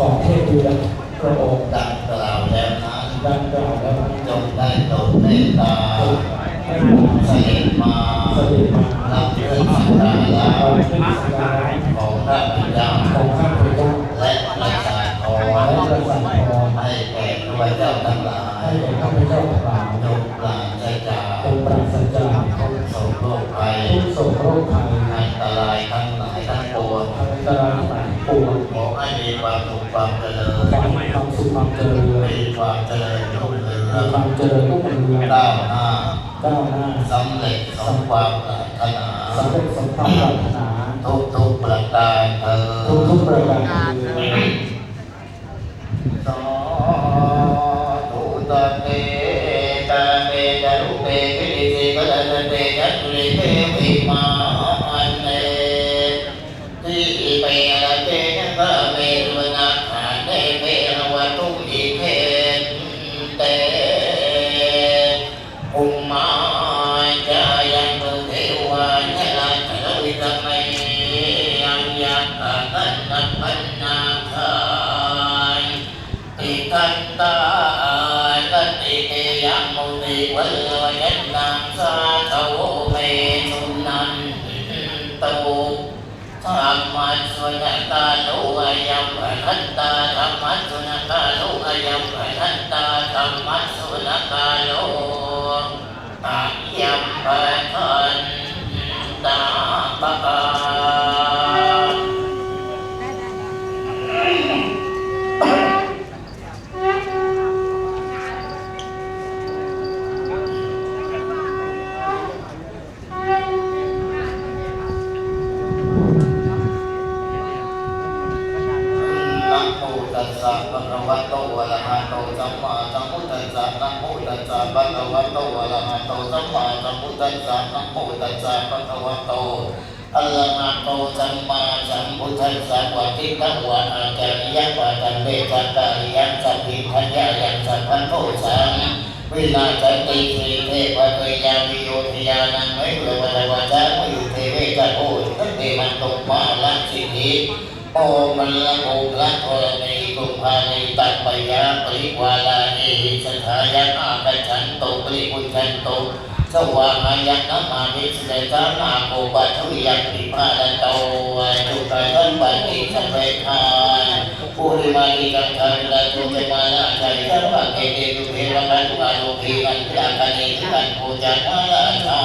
ของเทพเรือพระองค์ดังกล่าวแล้วนั้นดังกล่าวแล้วจงได้โปรดเมตตาเสด็จมารับเครื่องสักการะเอาเครื่องสักการะของพระบิดาของข้าพเจ้าและประชาชนและประสานให้แก่ข้าพเจ้าทั้งหลายให้แก่ข้าพเจ้าทั้งหลายจงปราศจากจงปราศจากทุกโศกโรคภัยทุกโศกโรคภัยอันตรายทั้งหลายทั้งปวงอันตรายทั้งปวง ความสุขความเจริญขอให้ความสุขความเจริญมีความเจริญรุ่งเรืองมีความเจริญรุ่งเรืองก้าวหน้าก้าวหน้าสำเร็จสมความปรารถนาสำเร็จสมความปรารถนาทุกทุกๆประการเธอทุกทุกๆประการ มัสสนตาโลอายัมปะทัตตาธรรมัสสนตาโลอายัมปะทัตตาธรรมัสสนตาโตอายัมปะทันตาปะกานะโมตัสสะภะคะ วะโตอะระหะโตสัมมาสัมพุทธัสสะนะโมตัสสะภะคะวะโตอะระหะโตสัมมาสัมพุทธัสสะนะโมตัสสะภะคะวะโตอะระหะโตสัมมาสัมพุทธัสสะวะทิตวะอาจาริยังวะตันเตจัตตาริยังสัพพิทัญญายังสัพพันโตสังวินาศติสีเทพะเตยาวิโยทยานังไมโลวะตะวะจามยุเทเวจะโอทันเตมันตุมาลักสิทธิ โอมันละโมละโทรณีกุมภานิตัปปยาปริวาลาเอหิสถายะอากัจฉันโตปริปุญชันโตสวาหายันนมามิสเดชานาโกปัทุยันติภาลโตจุกะตันปัติสัมเวทานปุริมานิกังคันละตุเจมานาชัยสัมภะเกเตตุเทวกันตุอาโลกีกันจักกันิกันโพจันมาลาชา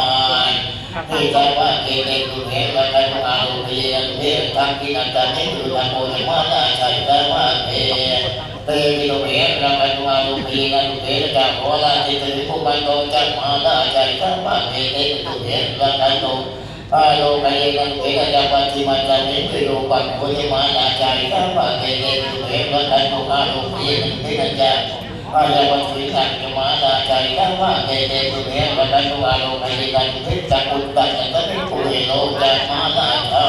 น ที่ใจว่าเกเรตุเทวะกันตุอาลุพียันเททังกินันตันนิตุตังโมนิมานาชัยใจว่าเทเตมิโลเมรังกันตุอาลุพีนันเทจักโหราติตติภุมันโตจักมานาชัยใจว่าเกเตุเทวะกันตุอาโลกายนันตุเทจักปัจจิมันจันนิตุโลปันโมนิมานาชัยใจว่าเกเตุเทวะกันตุอาลุพีนันตุเทจัก อาญาวันสุริยันจะมาดาใจทั้งว่าเกเตตุเนียวันนั้นตัวอาโลกายกันทิจักอุตตันจะเป็นผู้เฮโลจะมาดาชา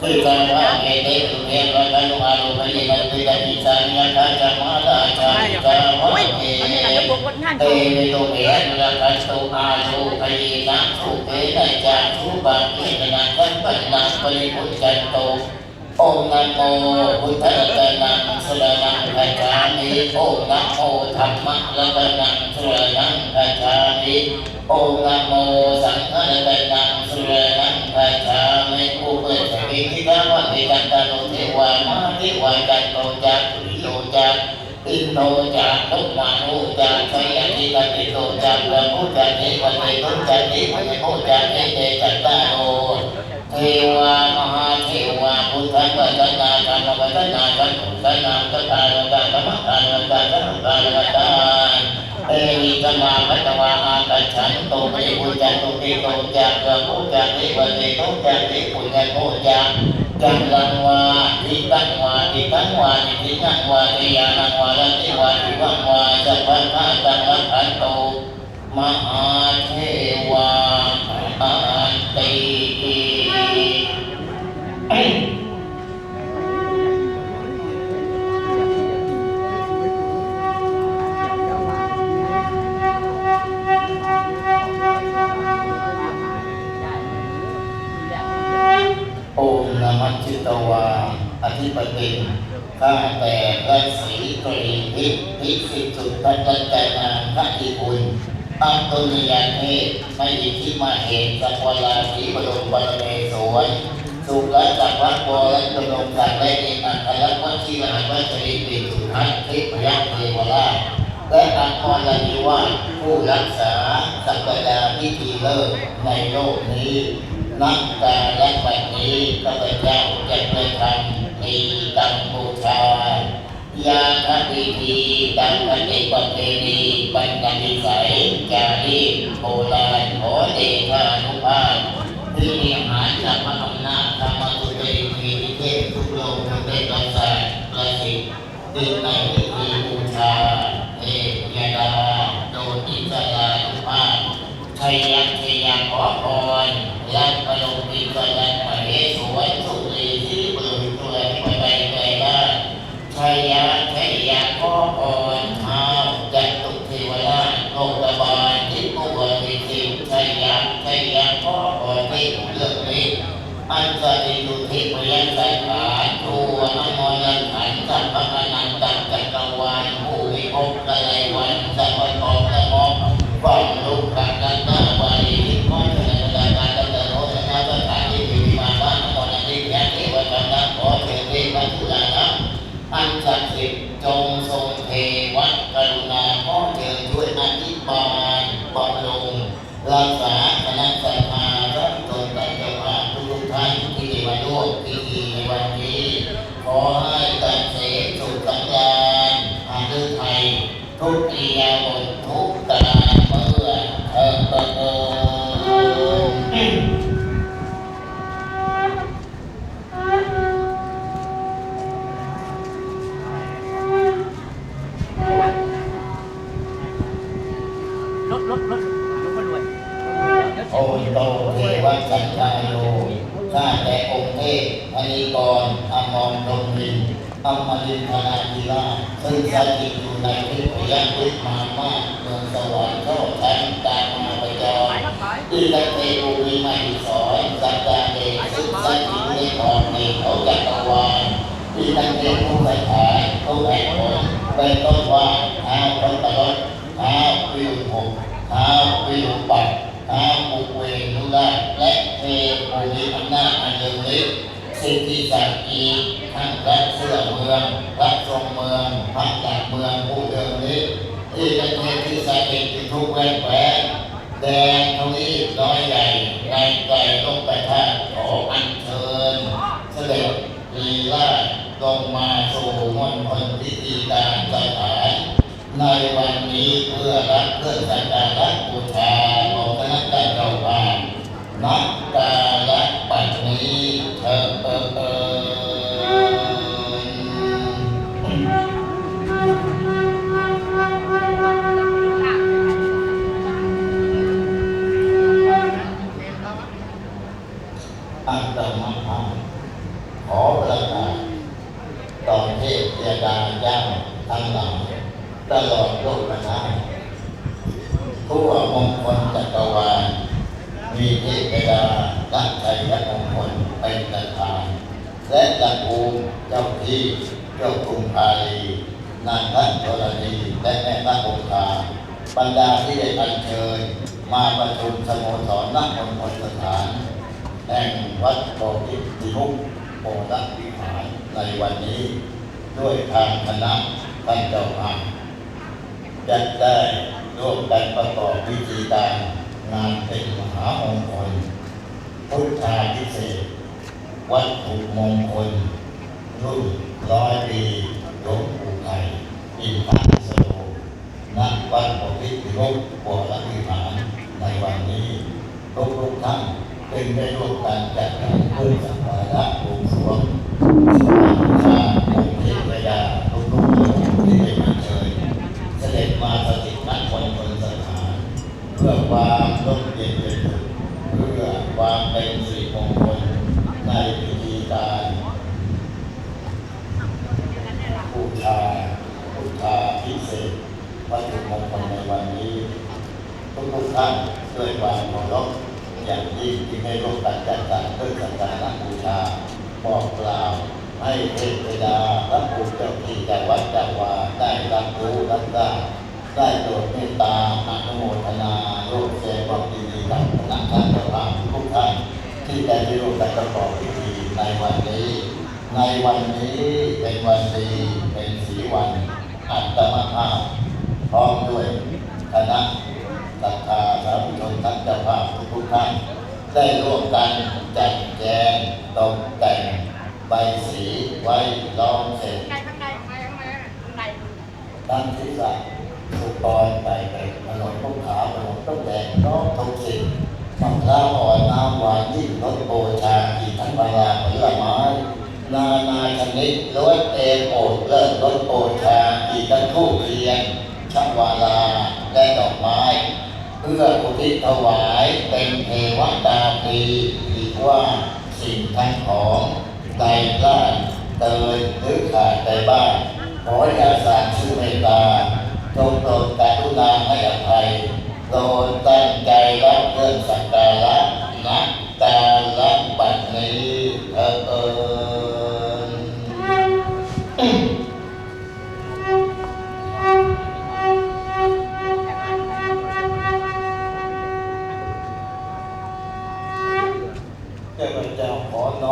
คือการว่าเกเตตุเนียวันนั้นตัวอาโลกายกันทิจักอิสานิยาจะมาดาชาจะว่าเกเตตุเนียวันนั้นตัวอาโลกายกันสุเกตจักสุบังเกตนังกันปัญญังปริปุจ องค์นโมพุทธตะนังสุรนังพจามิโองค์นโมธรรมะรัตนังสุรนังพจามิโองค์นโมสังฆะตะนังสุรนังพจามิอุเบกขิทิกาวะเอกันตนเทวามาทิวาจันโตจักโตจักอินโตจักลุกมาโนจักไสยติกันติโตจักละมุจักเอวันเโตจักเอวันโตจักเอเจจัตตาโน ทวมหาเทวาพุทธังวัฒนาธรรมวัฒนาสังฆวัฒนาสัทธาวัฒนาธรรมทานวัฒนาสังฆวัฒนาเอหิตมาพัตวาอากัจฉันตปริปุจจันตุติโตจักกะโมจักติวันติโตจักติปุญญโมจักจังลังวาทิตังวาทิตังวาทิทิตังวาทิยานังวาลัติวาทิวังวาสัพพะตังรักขันโตมหาเทวาอันติ มนามัจจิตวา อธิปติข้าแต่พระศรีกรีพิพิสิทธิสุทธัจจนาพระอิบุญอังตุนิยานเทศไม่ยิทิมาเหตุสักวลาสีบรมบรเมศวรสุรจักรวรรดิวรจงงศักดิ์และเอกอัครวัชิรหัวัชริปิสุทัศน์ทิพยักษ์เทวราชและอังกรนิวาผู้รักษาสักดาพิธีเลิศในโลกนี้ นักการและบัดนี้ข้าพเจ้าจะไปทำมีกัมพูชายาทพิธีตามปฏิปเพณีปัญญาวิสัยจารีโบราณขอเดชานุภาพที่มีหารจากพระอำนาจธรรมสุเตมีเทศทุกโลกทุกเป็นประสาทประสิทธิ์ดึงในพิธีบูชาเอกยดาโดยอิสรานุภาพชัยยันชัยยันขอพร ยันพนมอินทรันมเหสวนสุรีที่เปิดตัวไปไปไปได้ชัยยันชัยยันขอพรท้าวจัตุเทวราชโลกบาลที่ผู้บริสุทธิ์ชัยยันชัยยันขอพรที่เลือกนี้ อันสติยุทิพยัญสังขารทัวนโมยันขันธ์สัพพะนันตังจักรวาลผู้วิภพกะไรวันสัพพะทองละมอฟังลูกขันธ์หน้าวารีทิพย์ชนะการการตั้งแต่โนชนะสถานที่มีมาบ้านมรณะที่ยันเทวดาขอเทเทพทุลานะอันศักดิ์สิทธิ์จงทรงเทวะกรุณาขอเชิญช่วยอธิบาย บำรุงรักษาคณะสัมมารัตนตเจ้าภาพทุกท่านที่มาร่วมพิธีในวันนี้ ขอให้การเสด็จสุขสัญญาณทางเลือไทย ทุกอียาบททุกตารางเมื่อเออเออเออ รถรถรถรถคนรวย โอโตเทว สัญญาโยข้าแต่องค์เทพอนิกรอมรดมรินอมรินทนาธิราซึ่งสถิตอยู่ในทิพยวิมานมากเมืองสวรรค์โชคชันตามมาประจรอิตเตอุวิมาหิสอนสัจจาเดชซึ่งสถิตในขอบเขตเขาจักรวาลอิตเตผู้ไปขายผู้แห่งผลเป็นต้นว่าท้าวพัตรสท้าววิรุภพท้าววิรุปัตท้าวปุเวนุราชและเทปุริอำนาจอันเลิศฤทธิ์สิทธิศักดิ์อีกทั้งพระเสื้อเมืองพระทรงเมืองพระจาก เมืองผู้เดิมนี้ที่เป็นเทพที่สถิตที่ทุกแว่นแหวนแดงทวีปน้อยใหญ่ในใจลงไปท่าขออัญเชิญ เสด็จลีลาศลงมาสู่มณฑลพิธีการสถานในวันนี้เพื่อรับเพื่อสักการะบูชาของคณะเจ้าภาพนักกาละปัจนี้เธอเออเออ อัตมภาพขอประกาศต่อเทพยดาเจ้าทั้งหลายตลอดโลกนาทั่วมงคลจักรวาลมีเทพยดาลักชัยและมงคลเป็นประธาน และจักรูเจ้าที่เจ้ากรุงไทย นางพระธรณีและแม่พระองค์าบรรดาที่ได้อัญเชิญมาประชุมสโมสรนักมงคลสถาน แห่งวัดโพธิติมุกโพธิวิหารในวันนี้ ด้วยทางคณะท่านเจ้าภาพจะได้ร่วมกันประกอบพิธีการงานเป็นมหามงคลพุทธาพิเศษ วัตถุมงคล รุ่นร้อยปีหลวงปู่ ไข่อินทสโลณวัดโพธิติมุกโพธิวิหารในวันนี้ทุกทุกท่านเป็นได้ร่วมกันจัดงานเพื่อสักการะบวงสวงสร้างองค์เทพยาทุกทุกๆองค์ที่ได้มาเชิญเสด็จมาสถิตณมณฑลสถานเพื่อความร่มเย็นเป็นสุขเพื่อความเป็นสิริมงคลในพิธีการบูชาบูชาพิเศษวัตถุมงคลในวันนี้ ทุกทุกๆท่านด้วยความเคารพอย่างยิ่งที่ได้ร่วมกันจัดสรรเพื่อสักการะบูชาบอกกล่าว ให้เทพดาพระภูมิเจ้าที่จังวัดจังหวาได้รับรู้รับทราบได้โปรดเมตตาอนุโมทนาร่วมแสดงความยินดีกับคณะท่านเจ้าภาพทุกท่านที่ได้ร่วมกันประกอบพิธีในวันนี้ ในวันนี้เป็นวันดีเป็นสีวันอัตม ภาพ พร้อมด้วยคณะศรัทธาสาธุชนท่านเจ้าภาพทุกท่านได้ร่วมกันจัดแจงตกแต่งใบสีไว้ล้อมเสร็จตั้งศีรษะสุปอยไปไปถนนต้นขาวถนนต้นแดงน้องทุกสิ่งมะพร้าวอ่อนน้ำหวานยิ่งรสโอชาอีกทั้งปลาผลไม้ นานาชนิดล้วนเอโอดเลิศรสโอชาอีกทั้งทูบเทียนช่างวาลาและดอกไม้ เพื่ออุทิศถวายเป็นเทวตาตรีหรือว่าสิ่งทั้งของใดพลาดเตยหรือขาดไปบ้างขออย่าสร้างชื่อเมตตาจงโปรดกรุณาให้อภัยโปรดตั้งใจรับเรื่องสักการะนักการะบัดนี้เออ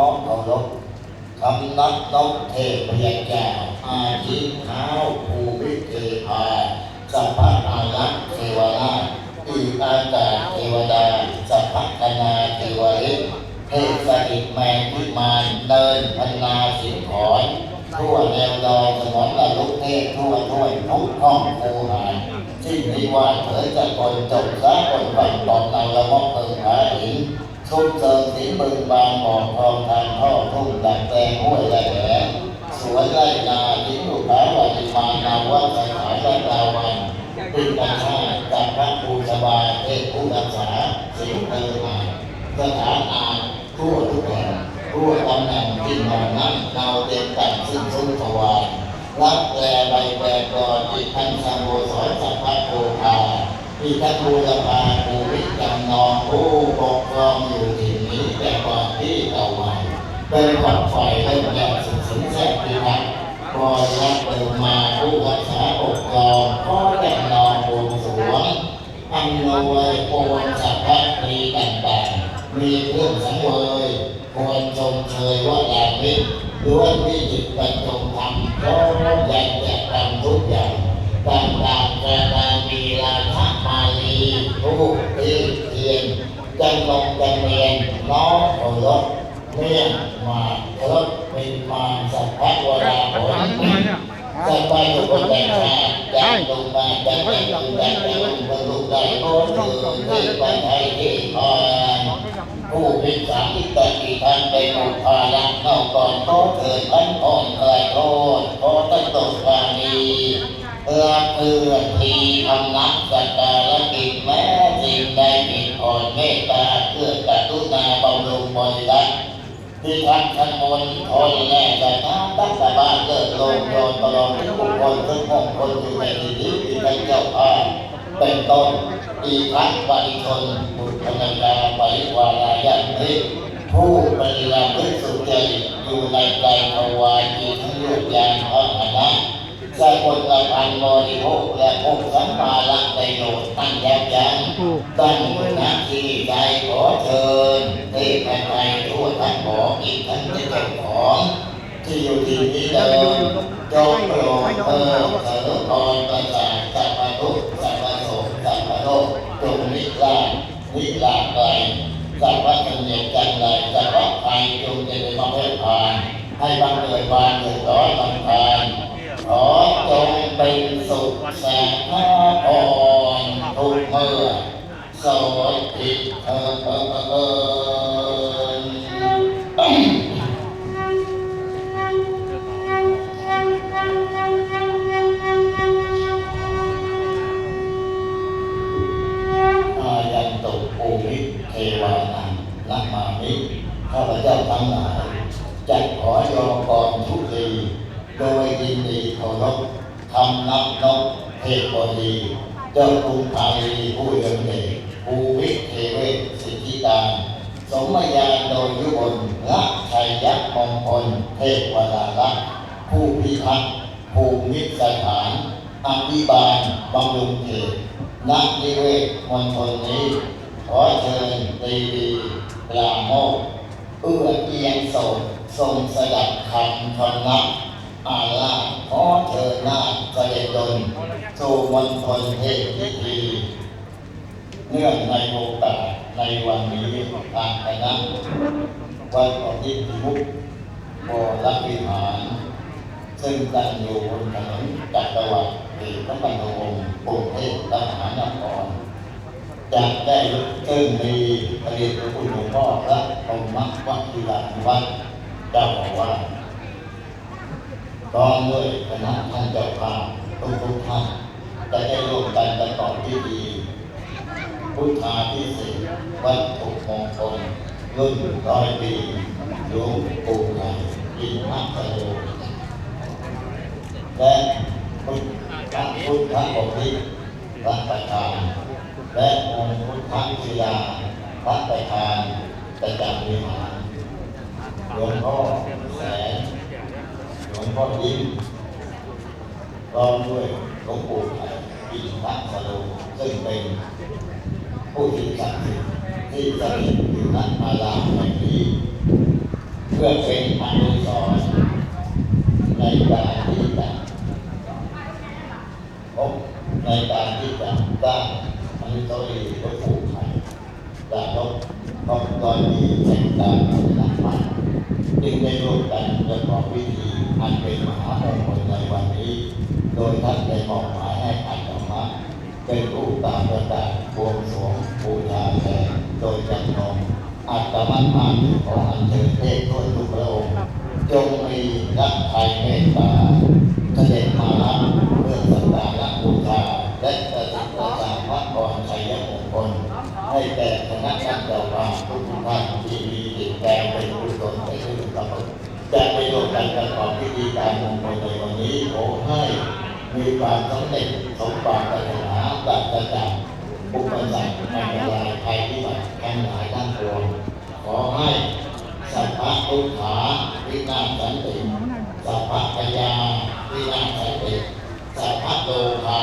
ขอน้อมเคารพคำนับนกเทพยเจ้าอาทิเท้าภูมิเทพาสัพพะอารักษ์เทวราชอีกอากาศเทวดาสัพพะคณาเทวฤทธิ์เทพสถิตแมงพิมานเดินพันนาสิงขอนทั่วแนวดอยถนนละลุกเทพทั่วถ้วยทุกห้องคูหานที่มีวาเถิดจะคนจบสาคนบังบอกเราละมอกเปิงหาหิน ทุ่งเติมสีบึงบางหมอกทองทางท่อทุ่งดักแปลงห้วยแลแหลสวนไร่นาทิ้งลูกค้าวันิมานาวัดสถานและดาวันปิดประชาจากพระภูสบาเทพผู้รักษาสิงเตอร์มาสถานอาทั่วทุกแห่งทั่วตำแหน่งที่นอนนั่งเราเต็มกันซึ่งซุ้มถวายรับแปลใบแปลกรอนอีกทั้งสมโภสรสัพพะโภคา ที่ท่านบูรพาภูวิจำนองผู้ปกครองอยู่ที่นี้แต่ก่อนที่เก่าใหม่เป็นฝักไฟเริ่มแรกสุดสินแสพิทักษ์คอยรับเติมมาผู้รักษาปกครองก็จำนองบวงสรวงอำนวยโปรดสัพพะตรีต่างๆมีเครื่องสังเวยควรชมเชยว่าอย่างนี้ล้วนวิจิตรบรรจงทำเพราะอยากจะทำทุกอย่าง ต่างๆแต่ละมีราชมาลีผู้ทีเทียนจังลงจังเรียนน้องเคารพเมี่ยงมาเคารพเป็นมาสัพพะวราผลสัพพะทุกคนแต่งมาจังลงมาจังแต่งจังแต่งบรรลุได้โน้ตคือที่ปัญไทยที่คอย ผู้พิสารอิตติทันไปอุปาลังเข้า ก่อนขอเถิดพันอ่อนกลายโทษขอตั้งตกปานีเพื่อเพื่อทีอำนักสักการะกิจแม้สิ่งใดผิดอ่อนเมตตาเพื่อกรุณาบำรุงบริรักษ์ที่ทันทันมนทนแน่แต่ท้าตั้งแต่บ้านเกิดลงโยนตลอดทุกคนทุกมงคลอยู่ในที่นี้ที่เป็นเจ้าภาพเป็นต้นอีพักปริชนบุตรนันดาปริวารายันทิ ผู้ปฏิบัติพฤสุจริตอยู่ในใจภวายมีทั้งยุกยานพระอนะสกุลละพันบริโภคและพกสัมมาลักประโยชน์ตั้งยับยั้งตั้งหน้าที่ใจขอเชิญเทพไทยทั่วทั้งหมออีกทั้งเจ้าของที่อยู่ที่นี้เดิมจงโปรดเออเสริมพรประสาทสัพพะทุกข์สัพพะโสกสัพพะโลกจงนิราชนิราชไกล สัพพะเสนียจันไรสัพพะภัยจงจะได้มาเพื่อผ่านให้บังเกิดบานเกิดร้อนลำทานขอจงเป็นสุขแสนพระพรทุกเมื่อสวัสดีเออเออเออ ข้าพเจ้าทั้งหลายจัดขอยอมก่อนทุลีโดยยินดีเคารพคำนับนกเทพบดี เจ้ากรุงพาลีผู้เลิศเดชภูมิเทเวศสิทธิกาสมยานโดยยุบลละชัยยักษ์มงคลเทพวดาลักษ์ผู้พิทักษ์ภูมิสถานอภิบาลบำรุงเขตนักนิเวศมณฑลนี้ ขอเชิญตีดีปราโมท เอื้อเอียงโสดทรงสดับคำคำนับอาลาขอเชิญหน้าเสด็จดลสู่มณฑลเทพพิธีเนื่องในโอกาสในวันนี้ทางคณะวัดปฏิพิมุขบรวิหาร ซึ่งตั้งอยู่บนถนนจักรวรรดิพระบรมวงศ์กรุงเทพมหานคร จะได้ซึ่งมีผลิตคุณหลวงพ่อพระพรหมวัชิราธิวัฒน์เจ้าอาวาสพร้อมด้วยคณะท่านเจ้าภาพทุกทุกท่านจะได้ร่วมกันประกอบพิธีพุทธาพิเศษวัตถุมงคลรุ่นร้อยปีหลวงปู่ใหญ่อินทรโลและพุทธพุทธบพิตรพระประธาน และองค์พุทธศิลาพระประธานประจำวิหารหลวงพ่อแสนหลวงพ่อยิ้มพร้อมด้วยหลวงปู่ใหญ่อินทรโลซึ่งเป็นผู้ที่ศักดิ์สิทธิ์ที่สถิตอยู่ณอารามแห่งนี้เพื่อเป็นอนุสรณ์ในการที่จะพบในการที่จะสร้าง อนุสาวรีย์หลวงปู่ไทยจากรบครบร้อยปีแห่งการพัฒนามาจึงได้ร่วมกันประกอบพิธีอันเป็นมหามงคลในวันนี้ โดยท่านได้มอบหมายให้อัตธรรมะเป็นผู้ตามประกาศบวงสรวงบูชาแทนโดยจำลองอัตมันมานขออันเชิญเทพด้วยทุกพระองค์จงมีรักไทยเมตตาเสด็จมารับเพื่อสักการะบูชาและประสิทธิ์ประสานพระพรชัยมงคลให้แก่ค ณะท่านเจ้าภาพทุกท่านที่มีจิตใจเป็นกุศลในเรื่องกรรมจะไปร่วมกันประกอบพิธีการมงคลในวันนี้ขอให้มีความสำเร็จสมความปรารถนาปราศจากอุปสรรคอันตรายภัยพิบัติทั้งหลายทั้งปวงขอให้สัพพะทุกขาวินาศสันติสัพพะพยาวินาศสันติสัพพะโลภา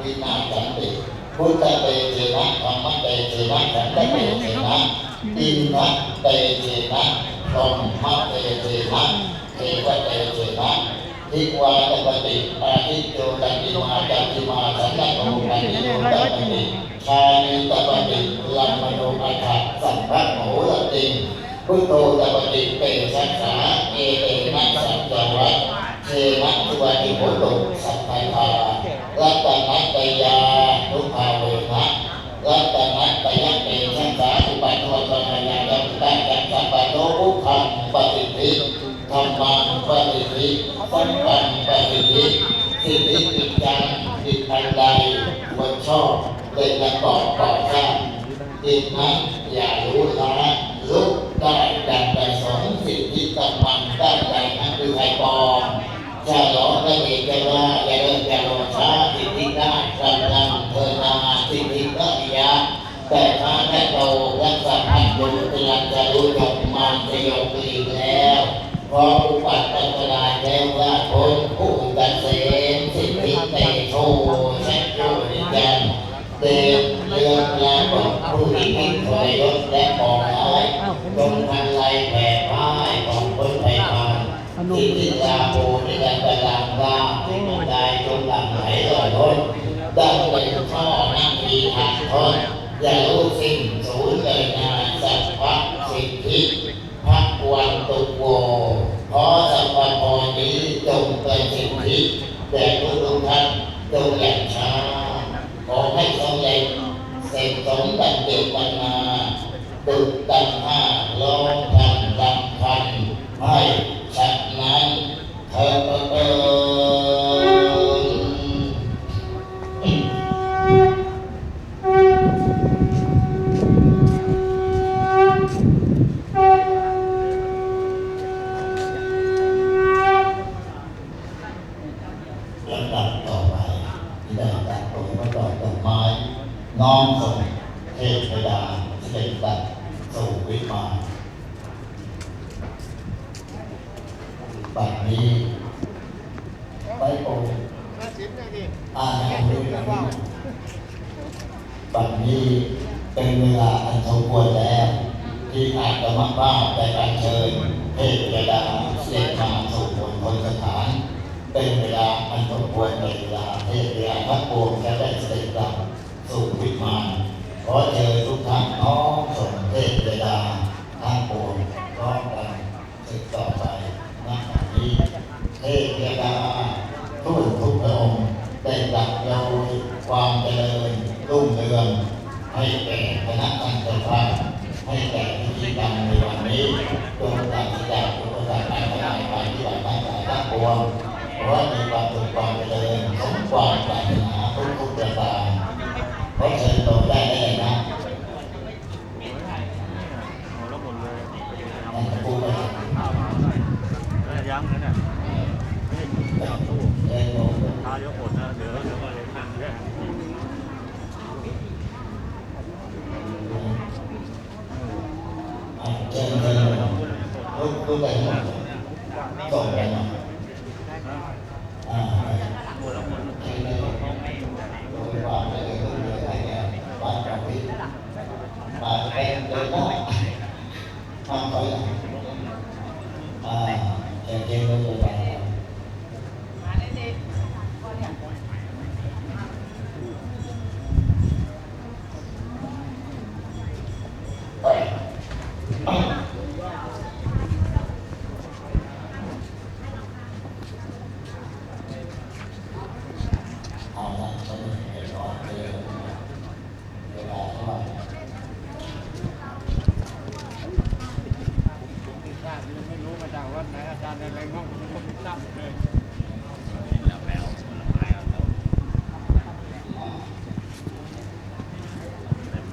วินาศสันติพุทธเตเจนะธรรมเต นะสันตเตเจนะอินทะเตเจนะพรหมเตเจนะเทวเตเจนะทิวาตปฏิอาทิโยตันติมาจันติมาสันตโตกันติโยตัปฏิชานิตปฏิลัมมโนอัฏฐสัมภัโหรติพุทโธตปฏิเปสัสสาเอเตนะสัจจวัตเทนะทุวาติโหตุสัพพะทารัตนัตยาทุภาเวนะ รัตนัตยัเตสัสสาอุปัฏโทตมยายัมตังจักสัพพะโตอุคังปฏิทิธรรมังปฏิทิสัมปันปฏิทิสิทธิติจังติดอันใดบนชอบเป็นประกอบก่อสร้างจิตนั้นอย่ารู้ละลุกได้ดังประสงค์สิทธิกำมันได้ใจนั้นคือไทยปองจะหลอกได้เองจะว่าอย่าเลิกอย่ารอช้าสิทธิได้กำลังเธอนาสิทธิก็มียาแต่ถ้าแค่โตรั มนุษย์กำลังจะรู้จบมันจะยกอีกแล้วพออุปัตตนลายแล้วว่าคนผู้เกษมสิทธิเตโชแช่โชดิจันเตมเรื่องลาบอกผู้ที่พิทรยศและปองร้ายจงทันไลแผ่พ่ายของคนไปผ่านที่ทิลาโบในการตลาดว่าที่มันได้จงหลังไหลลอยล้นดังเป็นช่อนั่งมีทางทนอย่ารู้สิ่งสูญเลยนาสัพพะสิทธิ พักวันตุโวขอสัมปันพรนี้จงเป็นสิทธิแด่ทุกทุกท่านจงอย่างช้า ขอให้สำเร็จเสร็จสมดังเดียวกันมาตุกตังห้าลองทันดังพันให้ฉันนั้นเธอเอิญ ลำดับต่อไปได้ตัดตรง ประกอบดอกไม้น้อมส่งเทพดาเสด็จบัตรสู่วิมานบัดนี้ไปโปรดน่าบเลยดิอาณาจักรบัดนี้เป็นเวลาอันสมควรแล้ว ที่อาจจะมาบ้าได้การเชิญเทพดาเสด็จมาสู่บนพลสถาน เป็นเวลาอันสมควรในเวลาเทพยดาทั้งปวงจะได้เสด็จกลับสู่วิมานขอเชิญทุกท่านน้อมส่งเทพยดาทั้งปวงพร้อมกันสืบต่อไปณบัดนี้เทพยดาทุกทุกพระองค์ได้กลับโดยความเจริญรุ่งเรืองให้แก่คณะกรรมการให้แก่พิธีกรรมในวันนี้จงตัดสินใจอุปสรรคการทำงานการที่หวังทั้งหลายทั้งปวง ขอให้มีความสุขความเจริญสมความปรารถนาทุกทุกประการขอเชิญตรงได้เลยนะนั่นะพูดไปยังนั่นน่ะไม่ได้จอดตู้เชิญโยมตาเดี๋ยวอดนะเดี๋ยวเดี๋ยวมาเลยนั่งแค่อะเชิญเชิญลูกลูกไปหมดส่งไปหน่อยอ่า หมดแล้วหมด เชิญเลยโดยว่าไม่ได้ลูกเลยอะไรเนี่ยบ้านเราที่มาเป็นเดินหน้าทำไปหลังอ่าเชิญเชิญเลยไป มาได้ดิ เอาละตอนนี้เดี๋ยวรอเดี๋ยวเวลาเท่าไหร่ ไม่รู้มาจากวัดไหนอาจารย์อะไรง้องผมก็ไม่ทราบเลย แล้วแมวผลไม้เอาแล้ว ก็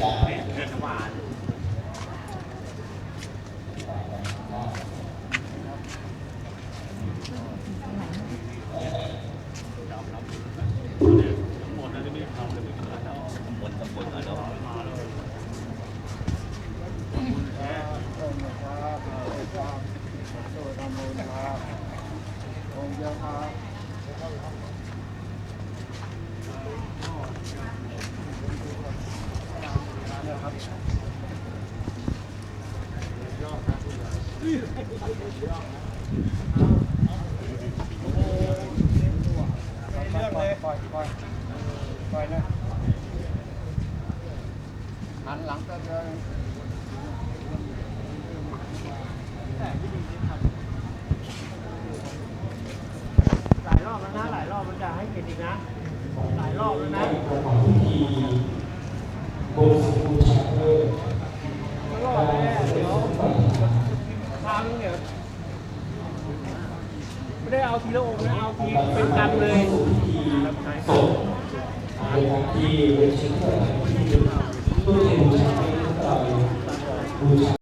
จะ เรื่องหวาน หมดแล้วที่ไม่ทำเลยไม่ทำหมดตำบลมาแล้วมาแล้วแค่ องค์เดียวครับ เรื่องเลย ปล่อยปล่อยปล่อยนะหันหลังก็เดิน